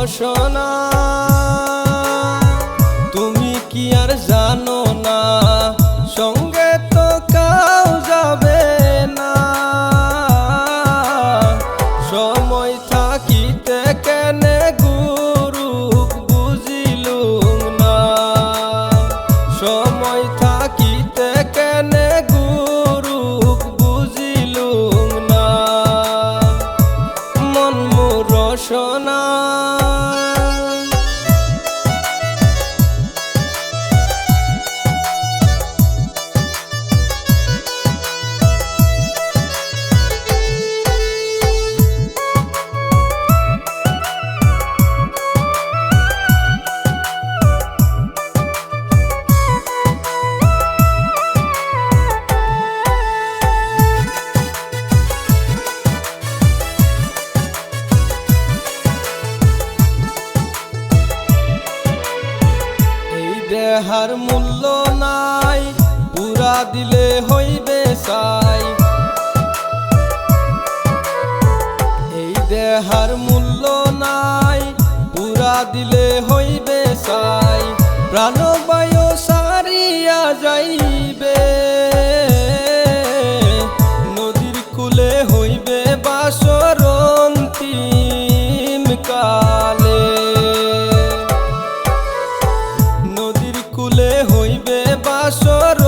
বাসনা ঘোষণা। দেহার মূল্য নাই পুরা দিলে হইবে সাই। এই দেহার মূল্য নাই পুরা দিলে হইবে সাই। প্রাণবায়ু কূলে হইবে বাসর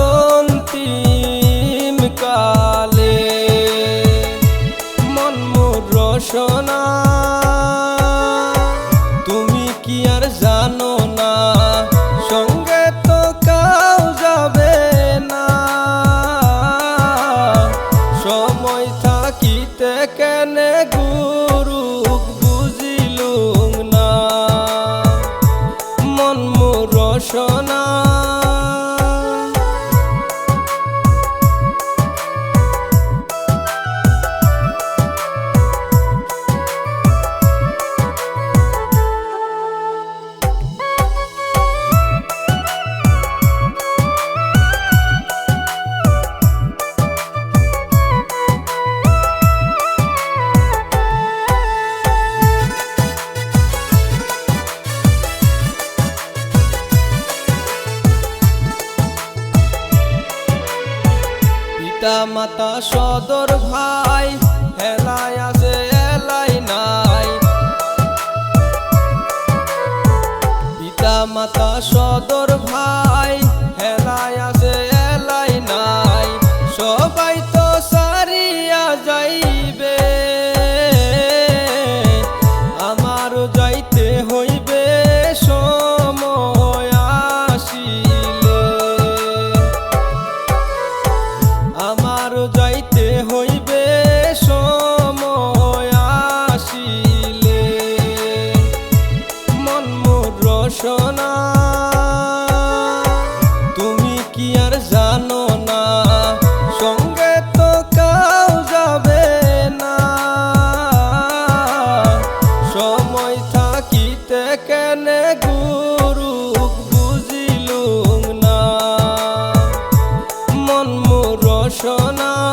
কালে। মন মোর রসনা। তুমি কি আর জানো না? সঙ্গে তো কাউ যাবে না। সময় থাকিতে কেনে গুরু পিতা মাতা সদর ভাই মোর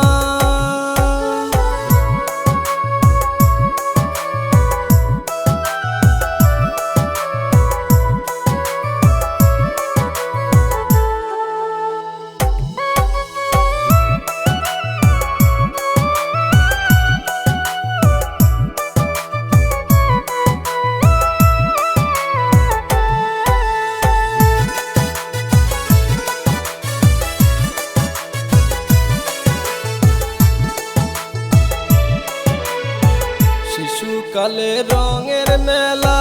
শিশুকালে রঙের মেলা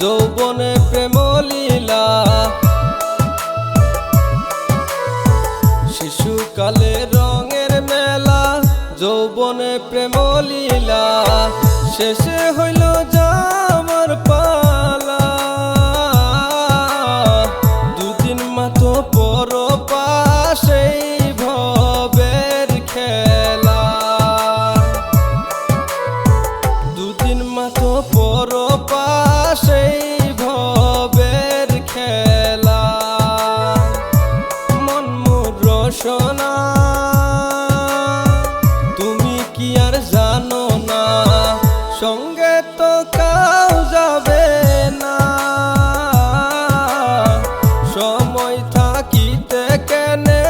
যৌবনে প্রেম লীলা শিশুকালে রঙের মেলা যৌবনে প্রেম লীলা শেষে হইল দিতে কেনে